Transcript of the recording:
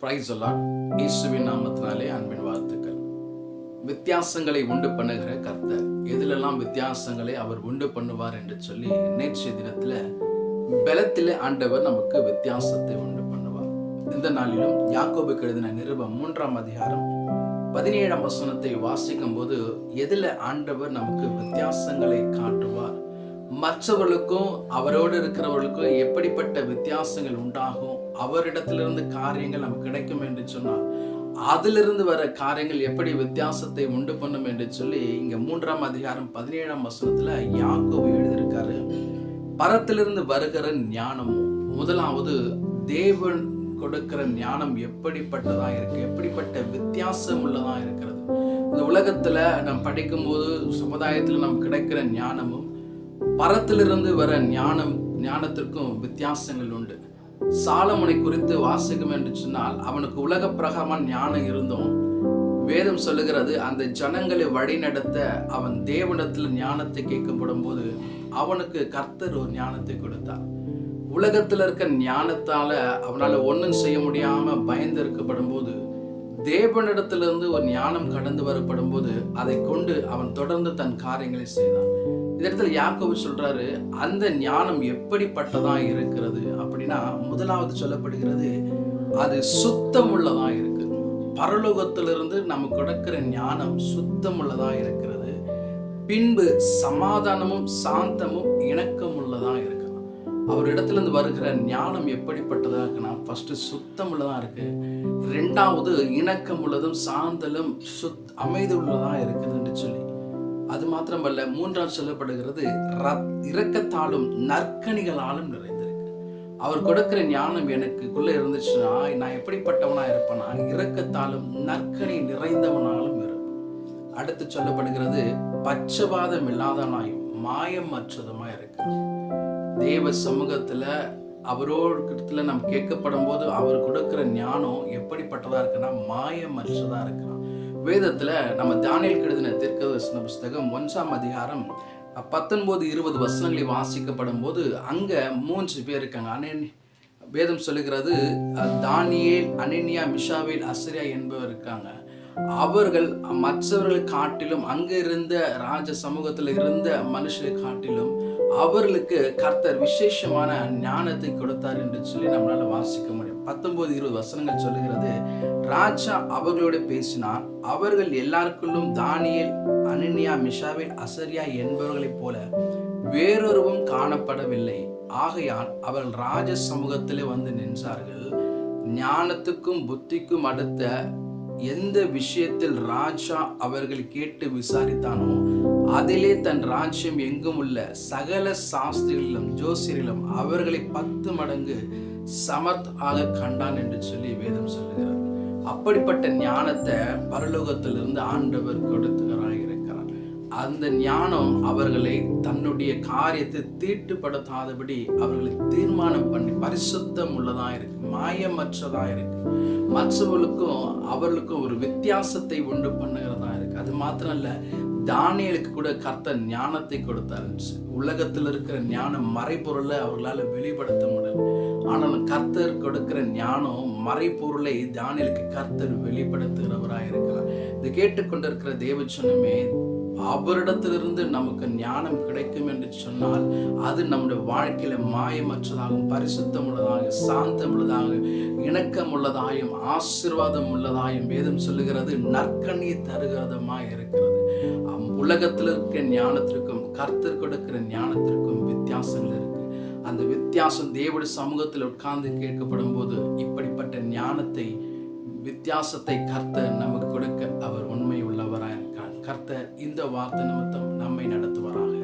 Price allot இயேசுவின் நாமத்தினாலே அன்பின் வாழ்த்துக்கள். வித்தியாசங்களை உண்டு பண்ணுகிற கர்த்தர். எதிலெல்லாம் வித்தியாசங்களை அவர் உண்டு பண்ணுவார் என்று சொல்லி நேற்றைய தினத்தில் பலத்தில் ஆண்டவர் நமக்கு வித்தியாசத்தை உண்டு பண்ணுவார். இந்த நாளிலும் யாக்கோபுக்கு எழுதின நிருபம் மூன்றாம் அதிகாரம் பதினேழாம் வசனத்தை வாசிக்கும் போது எதில் ஆண்டவர் நமக்கு வித்தியாசங்களை காட்டுவார்? மற்றவர்களுக்கும் அவரோடு இருக்கிறவர்களுக்கும் எப்படிப்பட்ட வித்தியாசங்கள் உண்டாகும்? அவரிடத்திலிருந்து காரியங்கள் நமக்கு கிடைக்கும் என்று சொன்னார் அதிலிருந்து வர காரியங்கள் எப்படி வித்தியாசத்தை உண்டு பண்ணும் என்று சொல்லி இங்க மூன்றாம் அதிகாரம் பதினேழாம் வசனத்துல யாக்கோ எழுதியிருக்காரு. பரத்திலிருந்து வருகிற ஞானம் முதலாவது தேவன் கொடுக்கிற ஞானம் எப்படிப்பட்டதா இருக்கு? எப்படிப்பட்ட வித்தியாசம் உள்ளதா இருக்கிறது? இந்த உலகத்துல நாம் படிக்கும்போது சமுதாயத்துல நமக்கு கிடைக்கிற ஞானமும் பரத்திலிருந்து வர ஞானம் ஞானத்திற்கும் வித்தியாசங்கள் உண்டு. சாலமனை குறித்து வாசகம் என்று சொன்னால் அவனுக்கு உலக பிரகாரமான ஞானம் இருந்தும் வேதம் சொல்லுகிறது அந்த ஜனங்களை வழிநடத்த அவன் தேவனிடத்தில் ஞானத்தை கேட்கப்படும் போது அவனுக்கு கர்த்தர் ஒரு ஞானத்தை கொடுத்தார். உலகத்தில் இருக்க ஞானத்தால அவனால ஒன்றும் செய்ய முடியாம பயந்து இருக்கப்படும் போது தேவனிடத்திலிருந்து ஒரு ஞானம் கடந்து வரப்படும் போது அதை கொண்டு அவன் தொடர்ந்து தன் காரியங்களை செய்தான். இந்த இடத்துல யாக்கோவு சொல்றாரு அந்த ஞானம் எப்படிப்பட்டதா இருக்கிறது? அப்படின்னா முதலாவது சொல்லப்படுகிறது அது சுத்தமுள்ளதா இருக்கு பரலோகத்திலிருந்து நமக்கு கொடுக்கிற ஞானம் சுத்தமுள்ளதா இருக்கிறது. பின்பு சமாதானமும் சாந்தமும் இணக்கம் உள்ளதா இருக்கு அவர் இடத்துல இருந்து வருகிற ஞானம் எப்படிப்பட்டதா இருக்குன்னா ஃபர்ஸ்ட் சுத்தமுள்ளதா இருக்கு. ரெண்டாவது இணக்கம் உள்ளதும் சாந்தலும் சுத் அமைதி உள்ளதா இருக்குதுன்னு சொல்லி. அது மாத்திரமல்ல மூன்றாம் சொல்லப்படுகிறது ரத்- இரக்கத்தாலும் நற்கணிகளாலும் நிறைந்திருக்கு. அவர் கொடுக்கிற ஞானம் எனக்குள்ள இருந்துச்சுன்னா நான் எப்படிப்பட்டவனா இருப்பேனா? இரக்கத்தாலும் நற்கணி நிறைந்தவனாலும் இருப்பேன். அடுத்து சொல்லப்படுகிறது பச்சவாதம் இல்லாதவனாயும் மாயம் அற்றதுமா இருக்கு தேவ சமூகத்துல அவரோடத்துல நம்ம கேட்கப்படும் போது அவர் கொடுக்கிற ஞானம் எப்படிப்பட்டதா இருக்குன்னா மாயமற்றதா இருக்கிறான். வேதத்துல நம்ம தானியல் எழுதின தீர்க்கதரிசன புஸ்தகம் ஒன்றாம் அதிகாரம் பத்தொன்பது இருபது வசனங்களை வாசிக்கப்படும் போது அங்க மூன்று பேர் இருக்காங்க. அனே வேதம் சொல்லுகிறது தானியேல் அனனியா மிஷாவேல் அசரியா என்பவர் இருக்காங்க. அவர்கள் மற்றவர்களை காட்டிலும் அங்க இருந்த ராஜ சமூகத்துல இருந்த மனுஷரை காட்டிலும் அவர்களுக்கு கர்த்தர் விசேஷமான ஞானத்தை கொடுத்தார் என்று சொல்லி நம்மளால வாசிக்க முடியும். பத்தொன்பது இருபது வசனங்கள் சொல்லுகிறது ராஜா அவர்களோடு பேசினார். அவர்கள் எல்லாருக்குள்ளும் தானியல் அனன்யா மிஷாவில் அசரியா என்பவர்களைப் போல வேறொருவும் காணப்படவில்லை. ஆகையால் அவர்கள் ராஜ சமூகத்திலே வந்து நின்றார்கள். ஞானத்துக்கும் புத்திக்கும் அடுத்த எந்த விஷயத்தில் ராஜா அவர்கள் கேட்டு விசாரித்தானோ அதிலே தன் ராஜ்யம் எங்கும் உள்ள சகல சாஸ்திரிகளிலும் ஜோசியரிலும் அவர்களை பத்து மடங்கு சமர்த் ஆக கண்டான் என்று சொல்லி வேதம் சொல்லுகிறார் அப்படிப்பட்ட ஞானத்தை பரலோகத்திலிருந்து ஆண்டவர் கொடுத்துகிறார் இருக்கிறார். அந்த ஞானம் அவர்களை தன்னுடைய காரியத்தை தீட்டுப்படுத்தாதபடி அவர்களை தீர்மானம் பண்ணி பரிசுத்தம் உள்ளதா இருக்கு மாயமற்றதா இருக்கு. மற்றவர்களுக்கும் அவர்களுக்கும் ஒரு வித்தியாசத்தை உண்டு பண்ணுகிறதா இருக்கு. அது மாத்திரம் இல்லை தானியலுக்கு கூட கர்த்தர் ஞானத்தை கொடுத்தார். உலகத்தில் இருக்கிற ஞானம் மறைபொருளை அவர்களால வெளிப்படுத்த முடியல. ஆனால் கர்த்தர் கொடுக்கிற ஞானம் மறைப்பொருளை தானியலுக்கு கர்த்தர் வெளிப்படுத்துகிறவராக இருக்கிறார் இதை கேட்டுக்கொண்டிருக்கிற தேவச்சனமே அவரிடத்திலிருந்து நமக்கு ஞானம் கிடைக்கும் என்று சொன்னால் அது நம்முடைய வாழ்க்கையில மாயமற்றதாகவும் பரிசுத்தம் உள்ளதாக சாந்தம் உள்ளதாக இணக்கம் உள்ளதாயும் ஆசிர்வாதம் உள்ளதாயும் வேதம் சொல்லுகிறது நற்கண்ணி தருகிறதுமாய் இருக்கிறது. உலகத்தில் இருக்கிற ஞானத்திற்கும் கர்த்தர் கொடுக்கிற ஞானத்திற்கும் வித்தியாசங்கள் இருக்கு. அந்த வித்தியாசம் தேவடைய சமூகத்தில் உட்கார்ந்து கேட்கப்படும் போது இப்படிப்பட்ட ஞானத்தை வித்தியாசத்தை கர்த்தர் நமக்கு கொடுக்க இந்த வார்த்தை நிமித்தம் நம்மை நடத்துவாராக.